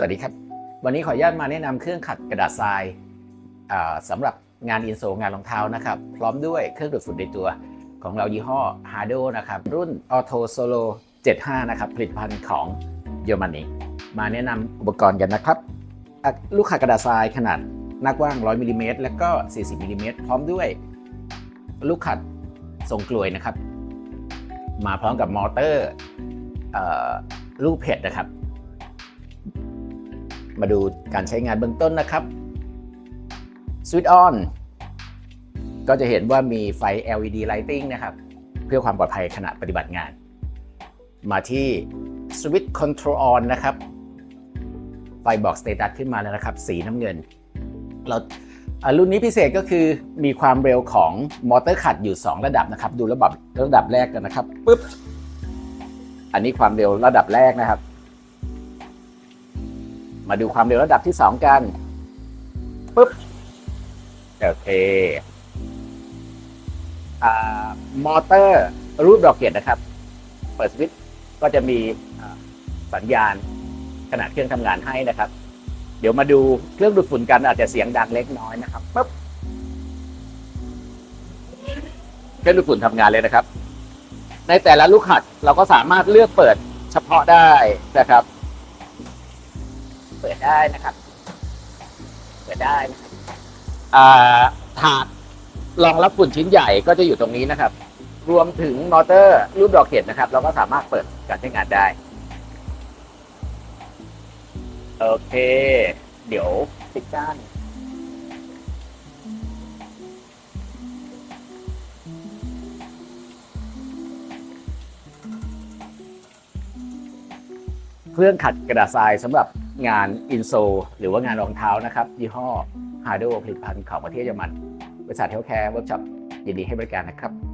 สวัสดีครับ วันนี้ขออนุญาตมาแนะนำเครื่องขัดกระดาษทรายอ่าสำหรับงานอินโซงานรองเท้านะครับ พร้อมด้วยเครื่องดูดฝุ่นในตัวของเรายี่ห้อ h a r d o นะครับ รุ่น Auto Solo 75 นะครับ ผลิตภัณฑ์ของเยอรมนีมาแนะนำอุปกรณ์กันนะครับ ลูกขัดกระดาษทรายขนาดหน้ากว้าง 100มิลลิเมตรและก็ 40มิลลิเมตรพร้อมด้วย ลูกขัดทรงกลวยนะครับ มาพร้อมกับมอเตอร์ลูกเพชรนะครับ มาดูการใช้งานเบื้องต้นนะครับ Switch on ก็จะเห็นว่ามีไฟ LED lighting นะครับ เพื่อความปลอดภัยขณะปฏิบัติงาน มาที่ Switch Control on นะครับ ไฟบอกสเตตัสขึ้นมาแล้วนะครับ สีน้ำเงิน เราอะรุ่นนี้พิเศษก็คือมีความเร็วของมอเตอร์ขัดอยู่ 2 ระดับนะครับ ดูระดับระดับแรกกันนะครับปุ๊บ อันนี้ความเร็วระดับแรกนะครับ มาดูความเร็วระดับที่2กันปุ๊บโอเคอ่ามอเตอร์รูปดอกเกตนะครับ เปิดสวิตช์ก็จะมีสัญญาณขณะเครื่องทำงานให้นะครับ เดี๋ยวมาดูเครื่องดูดฝุ่นกันอาจจะเสียงดังเล็กน้อยนะครับปุ๊บเครื่องดูดฝุ่นทำงานเลยนะครับ ในแต่ละลูกขัดเราก็สามารถเลือกเปิดเฉพาะได้นะครับ เปิดได้นะครับ เปิดได้นะครับอ่าถาดรองรับฝุ่นชิ้นใหญ่ก็จะอยู่ตรงนี้นะครับ รวมถึงมอเตอร์รูปดอกเห็ดนะครับ เราก็สามารถเปิดการใช้งานได้ โอเค เดี๋ยวติดก้านเครื่องขัดกระดาษทรายสำหรับ งานอินโซหรือว่างานรองเท้านะครับ ยี่ห้อฮาร์โดผลิตภัณฑ์ของประเทศเยอรมัน บริษัทเทลแคร์เวิร์กช็อปยินดีให้บริการนะครับ